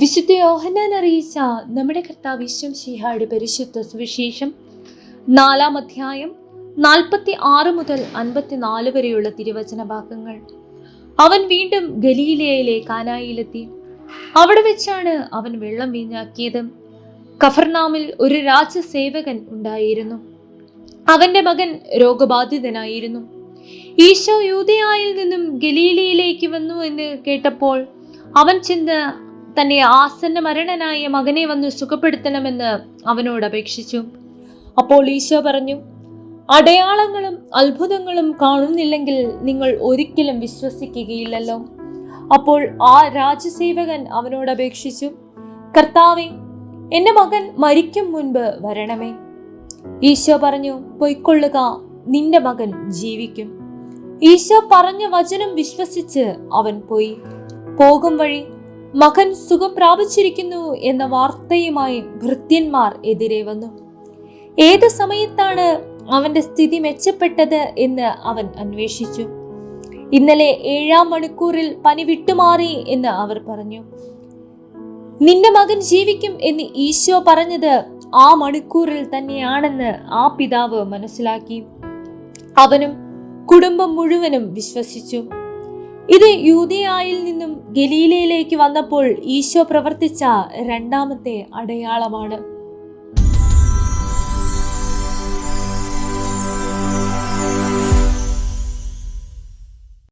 വിശുദ്ധ യോഹന്നാൻ അറിയിച്ച നമ്മുടെ കർത്താവ് വിശ്വം ശിഹായുടെ പരിശുദ്ധ സുവിശേഷം നാലാം അധ്യായം നാൽപ്പത്തി ആറ് മുതൽ അൻപത്തിനാല് വരെയുള്ള തിരുവചന ഭാഗങ്ങൾ. അവൻ വീണ്ടും ഗലീലയിലെ കാനായിലെത്തി. അവിടെ വെച്ചാണ് അവൻ വെള്ളം വീഞ്ഞാക്കിയത്. കഫർനാമിൽ ഒരു രാജസേവകൻ ഉണ്ടായിരുന്നു. അവന്റെ മകൻ രോഗബാധിതനായിരുന്നു. ഈശോ യൂതയായിൽ നിന്നും ഗലീലയിലേക്ക് വന്നു എന്ന് കേട്ടപ്പോൾ അവൻ ചെന്ന് തന്റെ ആസന്ന മരണനായ മകനെ വന്ന് സുഖപ്പെടുത്തണമെന്ന് അവനോട് അപേക്ഷിച്ചു. അപ്പോൾ ഈശോ പറഞ്ഞു അടയാളങ്ങളും അത്ഭുതങ്ങളും കാണുന്നില്ലെങ്കിൽ നിങ്ങൾ ഒരിക്കലും വിശ്വസിക്കുകയില്ലല്ലോ. അപ്പോൾ ആ രാജസേവകൻ അവനോട് അപേക്ഷിച്ചു കർത്താവെ എന്റെ മകൻ മരിക്കും മുൻപ് വരണമേ. ഈശോ പറഞ്ഞു പൊയ്ക്കൊള്ളുക നിന്റെ മകൻ ജീവിക്കും. ഈശോ പറഞ്ഞ വചനം വിശ്വസിച്ച് അവൻ പോയി. പോകും വഴി മകൻ സുഖം പ്രാപിച്ചിരിക്കുന്നു എന്ന വാർത്തയുമായി ഭൃത്യന്മാർ എതിരെ വന്നു. ഏത് സമയത്താണ് അവന്റെ സ്ഥിതി മെച്ചപ്പെട്ടത് എന്ന് അവൻ അന്വേഷിച്ചു. ഇന്നലെ ഏഴാം മണിക്കൂറിൽ പനി വിട്ടുമാറി എന്ന് അവർ പറഞ്ഞു. നിന്റെ മകൻ ജീവിക്കും എന്ന് ഈശോ പറഞ്ഞത് ആ മണിക്കൂറിൽ തന്നെയാണെന്ന് ആ പിതാവ് മനസ്സിലാക്കി. അവനും കുടുംബം മുഴുവനും വിശ്വസിച്ചു. ഇത് യൂതിയായിൽ നിന്നും ഗലീലയിലേക്ക് വന്നപ്പോൾ ഈശോ പ്രവർത്തിച്ച രണ്ടാമത്തെ അടയാളമാണ്.